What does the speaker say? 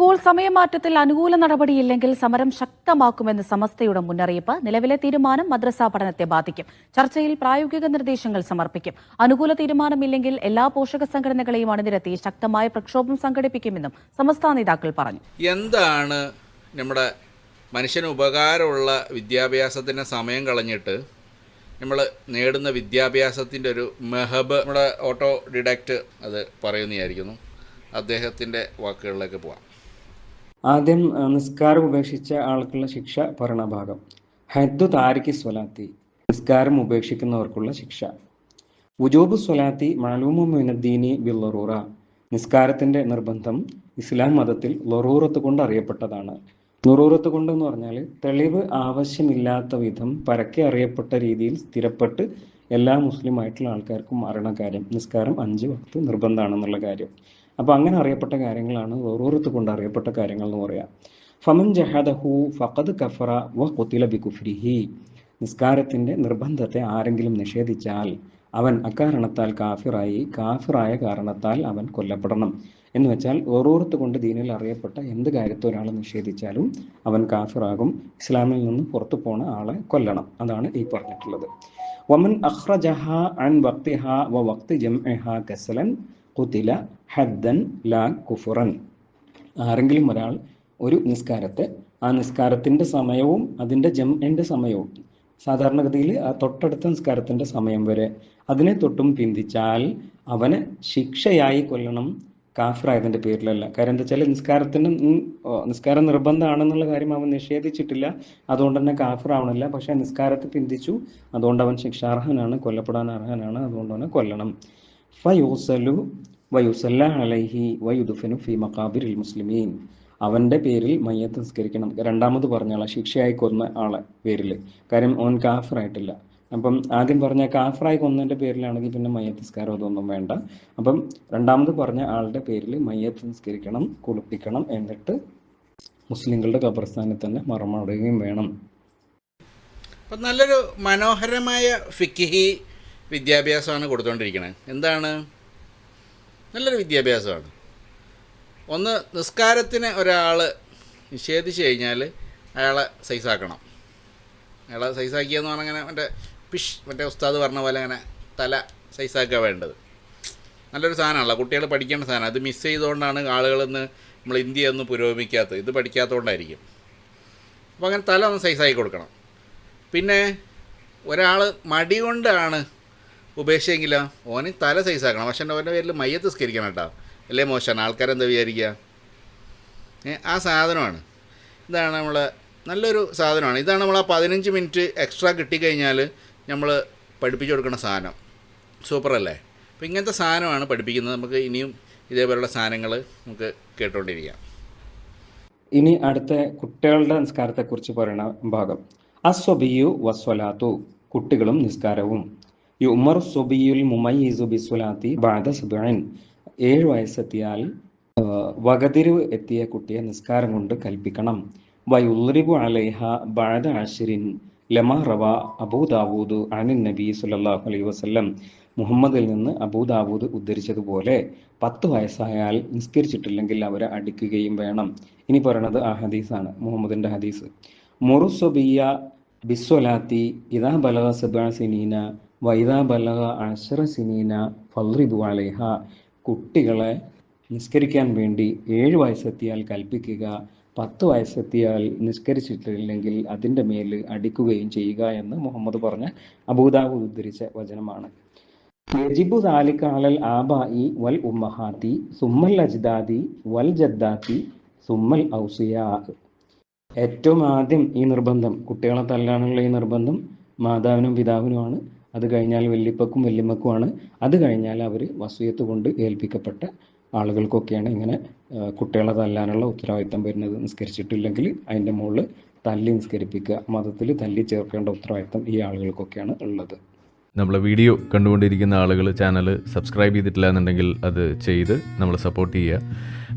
School സമയമാറ്റത്തിൽ അനുകൂല നടപടിയില്ലെങ്കിൽ സമരം ശക്തമാക്കുമെന്ന് സമസ്തയുടെ മുന്നറിയിപ്പ്. നിലവിലെ തീരുമാനം മദ്രസാ പഠനത്തെ ബാധിക്കും. ചർച്ചയിൽ പ്രായോഗിക നിർദ്ദേശങ്ങൾ സമർപ്പിക്കും. അനുകൂല തീരുമാനമില്ലെങ്കിൽ എല്ലാ പോഷക സംഘടനകളെയും അണിനിരത്തി ശക്തമായ പ്രക്ഷോഭം സംഘടിപ്പിക്കുമെന്നും സമസ്ത നേതാക്കൾ പറഞ്ഞു. എന്താണ് നമ്മുടെ മനുഷ്യന് ഉപകാരമുള്ള വിദ്യാഭ്യാസത്തിന് സമയം കളഞ്ഞിട്ട് നമ്മൾ നേടുന്ന വിദ്യാഭ്യാസത്തിന്റെ ഒരു മെഹബ് നമ്മുടെ ഓട്ടോ ഡിഡക്റ്റ് അത് പറയുന്നതായിരിക്കുന്നു. അദ്ദേഹത്തിന്റെ വാക്കുകളിലേക്ക് പോവാം. ആദ്യം നിസ്കാരം ഉപേക്ഷിച്ച ആൾക്കുള്ള ശിക്ഷ പറയണ ഭാഗം ഹദ്ദു താരിഖി സ്വലാത്തി നിസ്കാരം ഉപേക്ഷിക്കുന്നവർക്കുള്ള ശിക്ഷ. ഉജോബ് സ്വലാത്തി മാലൂമു മിനദ്ദീനി ബിൽ നിസ്കാരത്തിന്റെ നിർബന്ധം ഇസ്ലാം മതത്തിൽ ലറൂറത്ത് കൊണ്ട് അറിയപ്പെട്ടതാണ്. ലുറൂറത്ത് കൊണ്ട് എന്ന് പറഞ്ഞാൽ തെളിവ് ആവശ്യമില്ലാത്ത വിധം പരക്കെ അറിയപ്പെട്ട രീതിയിൽ സ്ഥിരപ്പെട്ട് എല്ലാ മുസ്ലിം ആയിട്ടുള്ള ആൾക്കാർക്കും അറിയണ കാര്യം നിസ്കാരം അഞ്ച് വക്ത് നിർബന്ധമാണെന്നുള്ള കാര്യം. അപ്പോൾ അങ്ങനെ അറിയപ്പെട്ട കാര്യങ്ങളാണ് ലറൂറത്ത് കൊണ്ട് അറിയപ്പെട്ട കാര്യങ്ങൾ എന്ന് പറയാം. ഫമൻ ജഹദഹു ഫഖദ് കഫറ വ ഖുതില ബി നിർബന്ധത്തെ ആരെങ്കിലും നിഷേധിച്ചാൽ അവൻ അക്കാരണത്താൽ കാഫിറായി കാഫിറായ കാരണത്താൽ അവൻ കൊല്ലപ്പെടണം. എന്ന് വെച്ചാൽ ഓറോർത്ത് കൊണ്ട് ദീനിൽ അറിയപ്പെട്ട എന്ത് കാര്യത്തെ ഒരാൾ നിഷേധിച്ചാലും അവൻ കാഫിറാകും. ഇസ്ലാമിൽ നിന്ന് പുറത്തു പോണ ആളെ കൊല്ലണം. അതാണ് ഈ പറഞ്ഞിട്ടുള്ളത്. വമൻ അഹ്റജഹ അൻ വക്തിഹ വ വക്തി ജംഇഹ കസലൻ ഖുതില ഹദ്ദൻ ലാ കുഫുറൻ. ആരെങ്കിലും ഒരാൾ ഒരു നിസ്കാരത്തെ ആ നിസ്കാരത്തിന്റെ സമയവും അതിന്റെ ജംഇന്റെ സമയവും സാധാരണഗതിയിൽ ആ തൊട്ടടുത്ത നിസ്കാരത്തിന്റെ സമയം വരെ അതിനെ തൊട്ടും പിന്തിച്ചാൽ അവനെ ശിക്ഷയായി കൊല്ലണം കാഫിറായതിന്റെ പേരിലല്ല. കാര്യം എന്താ വെച്ചാൽ നിസ്കാരത്തിന് നിസ്കാരം നിർബന്ധമാണെന്നുള്ള കാര്യം അവൻ നിഷേധിച്ചിട്ടില്ല. അതുകൊണ്ട് തന്നെ കാഫിറാവണില്ല. പക്ഷേ നിസ്കാരത്തെ പിന്തിച്ചു. അതുകൊണ്ട് അവൻ ശിക്ഷാർഹനാണ് കൊല്ലപ്പെടാൻ അർഹനാണ്. അതുകൊണ്ട് അവനെ കൊല്ലണം. ഫയൂസലു വയുസല്ല അലൈഹി ഫി മക്കാബിരിൽ മുസ്ലിമീൻ. അവന്റെ പേരിൽ മയ്യത്ത് സംസ്കരിക്കണം രണ്ടാമത് പറഞ്ഞ ആളെ ശിക്ഷയായി കൊന്ന ആളെ പേരിൽ കാര്യം ഓൻ കാഫറായിട്ടില്ല. അപ്പം ആദ്യം പറഞ്ഞ കാഫറായി കൊന്നതിന്റെ പേരിലാണെങ്കിൽ പിന്നെ മയ്യത്ത് സംസ്കാരം അതൊന്നും വേണ്ട. അപ്പം രണ്ടാമത് പറഞ്ഞ ആളുടെ പേരിൽ മയ്യത്ത് സംസ്കരിക്കണം കുളിപ്പിക്കണം എന്നിട്ട് മുസ്ലിങ്ങളുടെ ഖബർസ്ഥാനിൽ തന്നെ മറമാടുകയും വേണം. അപ്പം നല്ലൊരു മനോഹരമായ ഫിക്കിഹി വിദ്യാഭ്യാസമാണ് കൊടുത്തുകൊണ്ടിരിക്കുന്നത് എന്താണ്? നല്ലൊരു വിദ്യാഭ്യാസമാണ്. ഒന്ന് നിസ്കാരത്തിന് ഒരാൾ നിഷേധിച്ച് കഴിഞ്ഞാൽ അയാളെ സൈസാക്കണം. അയാളെ സൈസാക്കിയെന്ന് പറഞ്ഞാൽ അങ്ങനെ മറ്റേ പിഷ് മറ്റേ ഉസ്താദ് പറഞ്ഞ പോലെ അങ്ങനെ തല സൈസാക്കുക വേണ്ടത്. നല്ലൊരു സാധനമാണല്ലോ. കുട്ടികൾ പഠിക്കേണ്ട സാധനം. അത് മിസ് ചെയ്തുകൊണ്ടാണ് ആളുകളൊന്ന് നമ്മൾ ഇന്ത്യ ഒന്നും പുരോഗമിക്കാത്തത്. ഇത് പഠിക്കാത്തതുകൊണ്ടായിരിക്കും അപ്പോൾ അങ്ങനെ തല ഒന്ന് സൈസാക്കി കൊടുക്കണം. പിന്നെ ഒരാൾ മടി കൊണ്ടാണ് ഉപേക്ഷിച്ചെങ്കിലോ? ഓന് തല സൈസാക്കണം പക്ഷെ ഓന്റെ പേരിൽ മയ്യത്ത് സ്കരിക്കണം കേട്ടോ. അല്ലേ മോശമാണ് ആൾക്കാരെന്താ വിചാരിക്കുക? ആ സാധനമാണ്. ഇതാണ് നമ്മൾ നല്ലൊരു സാധനമാണ്. ഇതാണ് നമ്മൾ ആ പതിനഞ്ച് മിനിറ്റ് എക്സ്ട്രാ കിട്ടിക്കഴിഞ്ഞാൽ നമ്മൾ പഠിപ്പിച്ചു കൊടുക്കുന്ന സാധനം. സൂപ്പറല്ലേ അപ്പോൾ ഇങ്ങനത്തെ സാധനമാണ് പഠിപ്പിക്കുന്നത്. നമുക്ക് ഇനിയും ഇതേപോലുള്ള സാധനങ്ങൾ നമുക്ക് കേട്ടുകൊണ്ടിരിക്കാം. ഇനി അടുത്ത കുട്ടികളുടെ നിസ്കാരത്തെക്കുറിച്ച് പറയുന്ന ഭാഗം. അസ്വബിയു വസ്വലാത്തു. കുട്ടികളും നിസ്കാരവും. യുമർ സുബിയുൽ മുമയ്യിസു ബിസ്വലാത്തി ബാദ സുബൈൻ ഏഴ് വയസ്സെത്തിയാൽ വകതിരിവ് എത്തിയ കുട്ടിയെ നിസ്കാരം കൊണ്ട് കൽപ്പിക്കണം. വയുദ്രിബു അലൈഹ ബാദ അഷിരിൻ ലമ റവ അബൂദാവൂദ് അനിൻ നബി സുല്ലാഹു അലൈഹി വസല്ലം. മുഹമ്മദിൽ നിന്ന് അബൂദാവൂദ് ഉദ്ധരിച്ചതുപോലെ പത്ത് വയസ്സായാൽ നിസ്കരിച്ചിട്ടില്ലെങ്കിൽ അവരെ അടിക്കുകയും വേണം. ഇനി പറയണത് ആ ഹദീസാണ് മുഹമ്മദിന്റെ ഹദീസ്. മുറുസ്വബിയ ബിസ്വലാത്തി ഇതാ ബലഹ സബ സിനീന വൈദാ ബലഹ അഷറ സിനീന ഫൽറിദു അലൈഹ. കുട്ടികളെ നിസ്കരിക്കാൻ വേണ്ടി ഏഴ് വയസ്സെത്തിയാൽ കൽപ്പിക്കുക പത്ത് വയസ്സെത്തിയാൽ നിസ്കരിച്ചിട്ടില്ലെങ്കിൽ അതിന്റെ മേൽ അടിക്കുകയും ചെയ്യുക എന്ന് മുഹമ്മദ് പറഞ്ഞ അബൂദാബ് ഉദ്ധരിച്ച വചനമാണ്. യജിബു താലിക്കാലൽ ആബായി വൽ ഉമ്മഹാത്തി സുമ്മൽ അജ്ദാദി വൽ ജദ്ദാത്തി സുമ്മൽ ഔസിയാ. ഏറ്റവും ആദ്യം ഈ നിർബന്ധം. കുട്ടികളെ തല്ലാനുള്ള ഈ നിർബന്ധം മാതാവിനും പിതാവിനുമാണ്. അത് കഴിഞ്ഞാൽ വല്യപ്പക്കും വല്യമ്മക്കുമാണ്. അത് കഴിഞ്ഞാൽ അവർ വസൂയത്ത് കൊണ്ട് ഏൽപ്പിക്കപ്പെട്ട ആളുകൾക്കൊക്കെയാണ് ഇങ്ങനെ കുട്ടികളെ തല്ലാനുള്ള ഉത്തരവാദിത്തം വരുന്നത്. നിസ്കരിച്ചിട്ടില്ലെങ്കിൽ അതിന്റെ മുകളിൽ തല്ലി നിസ്കരിപ്പിക്കുക മതത്തിൽ തല്ലി ചേർക്കേണ്ട ഉത്തരവാദിത്തം ഈ ആളുകൾക്കൊക്കെയാണ് ഉള്ളത്. നമ്മളെ വീഡിയോ കണ്ടുകൊണ്ടിരിക്കുന്ന ആളുകൾ ചാനൽ സബ്സ്ക്രൈബ് ചെയ്തിട്ടില്ല എന്നുണ്ടെങ്കിൽ അത് ചെയ്ത് നമ്മളെ സപ്പോർട്ട് ചെയ്യുക.